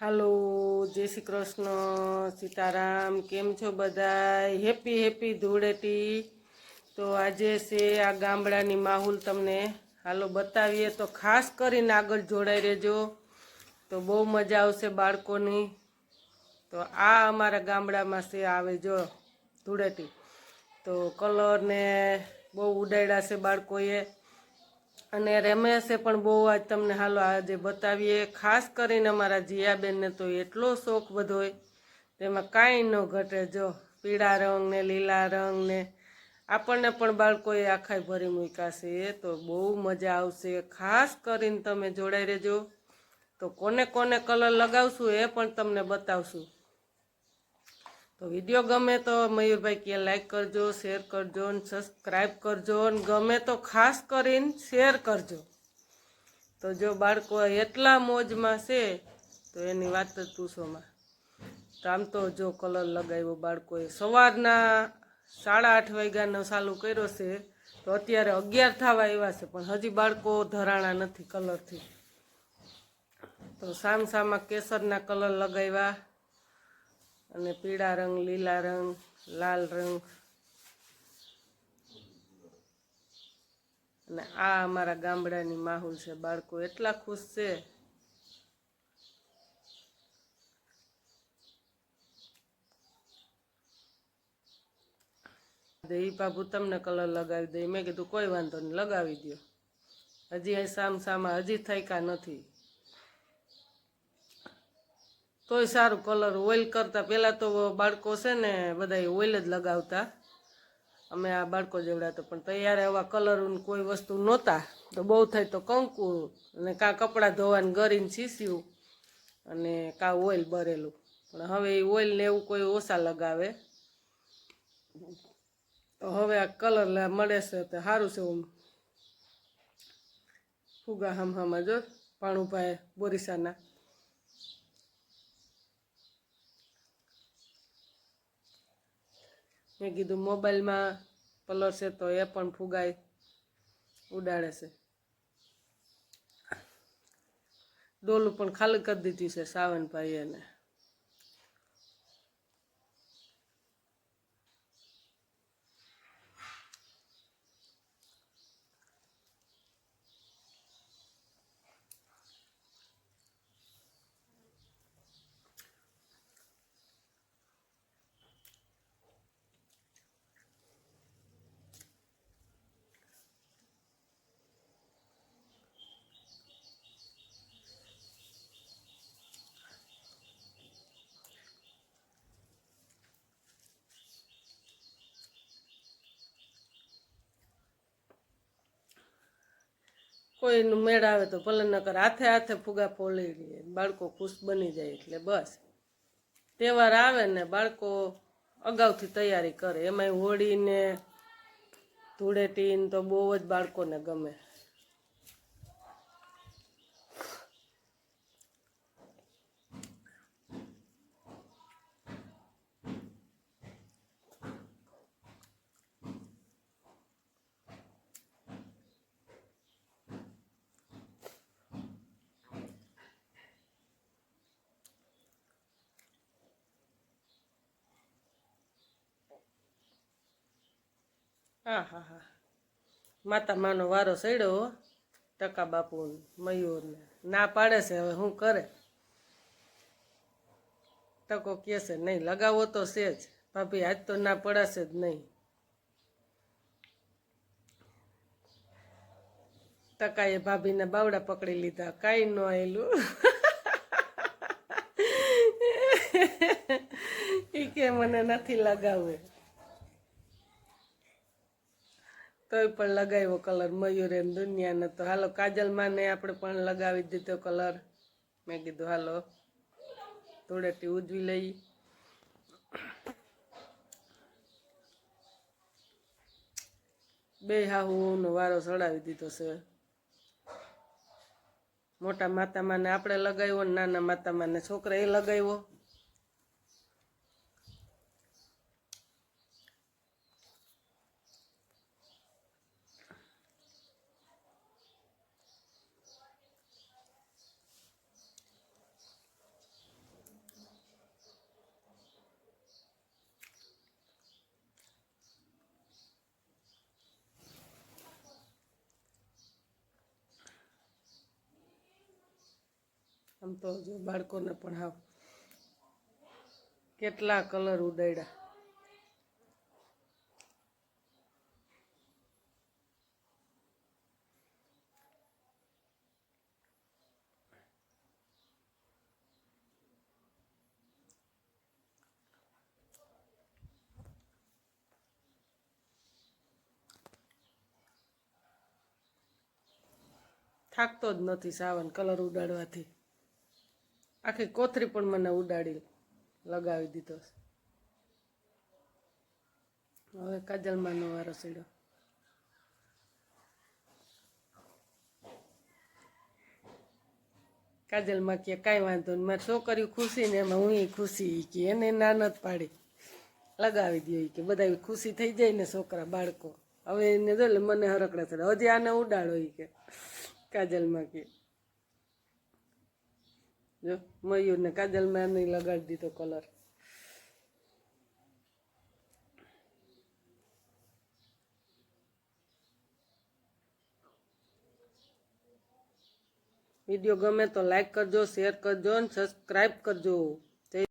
હાલો, જય શ્રી કૃષ્ણ, સીતારામ, કેમ છો બધાય? Happy happy Dhuleti. તો આજે છે આ ગામડાની માહોલ તમને હાલો બતાવીએ. તો ખાસ કરીને આગળ જોડાઈ રહેજો. તો બહુ મજા આવશે બાળકોની. તો આ અમારા ગામડામાં છે, આવે જો, ધૂળેટી. તો કલર ને બહુ ઉડાડ્યા છે બાળકોએ. અને રમેશે પણ બહુ આજ તમને હાલો આજે બતાવીએ. ખાસ કરીને અમારા જીયાબેનને તો એટલો શોખ બધો તેમાં કાંઈ ન ઘટે. જો પીળા રંગ ને લીલા રંગ ને આપણને પણ બાળકોએ આખાય ભરી મૂક્યા છે. તો બહુ મજા આવશે. ખાસ કરીને તમે જોડાઈ રહેજો. તો કોને કોને કલર લગાવશું એ પણ તમને બતાવશું. તો વીડિયો ગમે તો મયુરભાઈ કે લાઈક કરજો શેર કરજો અને સબસ્ક્રાઈબ કરજો અને ગમે તો ખાસ કરીને શેર કરજો. તો જો બાળકો એટલા મોજમાં છે, તો એની વાત જ પૂછોમાં તો આમ તો જો કલર લગાવ્યો બાળકોએ. સવારના સાડા આઠ વાગ્યાનો ચાલુ કર્યો છે, તો અત્યારે અગિયાર થવા એવા છે, પણ હજી બાળકો ધરાણા નથી કલરથી. તો સામ સામા કેસરના કલર લગાવ્યા. અને પીળા રંગ, લીલા રંગ, લાલ રંગ. અને આ અમારા ગામડાની માહોલ છે. બાળકો એટલા ખુશ છે. એ બાબુ તમને કલર લગાવી દે. મેં કીધું, કોઈ વાંધો નહીં, લગાવી દો હજી સામ સામા હજી થઈકા નથી. તોય સારું કલર. ઓઇલ કરતાં પહેલાં તો બાળકો છે ને બધા ઓઇલ જ લગાવતા. અમે આ બાળકો જેવડા તો પણ તૈયાર એવા કલર કોઈ વસ્તુ નહોતા. તો બહુ થાય તો કંકુ અને કાં કપડાં ધોવાને ગરીને સીસ્યું અને કાં ઓઇલ બરેલું. પણ હવે એ ઓઇલ ને એવું કોઈ ઓછા લગાવે. તો હવે આ કલર મળે છે તો સારું છે ઓમ. ફુગા હમ હમ જો પાણુભાઈ બોરીસાના. મેં કીધું, મોબાઈલમાં કલર છે તો એ પણ ફુગાય. ઉડાડે છે. ડોલું પણ ખાલી કરી દીધી છે સાવનભાઈ એને કોઈનું મેળ આવે તો ભલે નકર હાથે હાથે ફુગા ફોલી લઈએ બાળકો ખુશ બની જાય એટલે બસ. તહેવાર આવે ને બાળકો અગાઉથી તૈયારી કરે. એમાંય હોળીને ધૂળેટીને તો બહુ જ બાળકોને ગમે. હા હા હા માતા માનો વારો સડ્યો ટકા બાપુ મયુરને. ના પાડે છે, હવે શું કરે? ટકો કહે છે, નહીં, લગાવો તો છે જ. ભાભી, આજ તો ના પડાશે જ નહીં. ટકાએ ભાભીને બાવડા પકડી લીધા. કાંઈ ન આવેલું એ કે મને નથી લગાવવું તોય પણ લગાવ્યો કલર મયુર એમ દુનિયાને. તો હાલો કાજલમાં ને આપણે પણ લગાવી દીધો કલર. મેં કીધું, હાલો, ધૂળેટી ઉજવી લઈ. બે હાહુનો વારો ચડાવી દીધો છે. મોટા માતામાને આપણે લગાવ્યો નાના માતામાને છોકરા એ લગાવ્યો. આમ તો જો બાળકોને પણ હાવ કેટલા કલર ઉડાડ્યા થાકતો જ નથી સાવન કલર ઉડાડવાથી. આખી કોથરી પણ મને ઉડાડી લગાવી દીધો છે. હવે કાજલમાંનો વારો સીડ્યો કાજલમાં કે કાંઈ વાંધો નહીં, મારી છોકરીઓ ખુશી ને એમાં હું ખુશી કે એને ના નથી પાડી. લગાવી દો કે, બધા ખુશી થઈ જાય ને છોકરા, બાળકો. હવે એને જો મને હરકડા ચડે હજી આને ઉડાડો કે કાજલમાં કે. જો મયુર ને કાજલમાં નહીં લગાડી દીધો કલર વીડિયો ગમે તો લાઈક કરજો શેર કરજો અને સબસ્ક્રાઈબ કરજો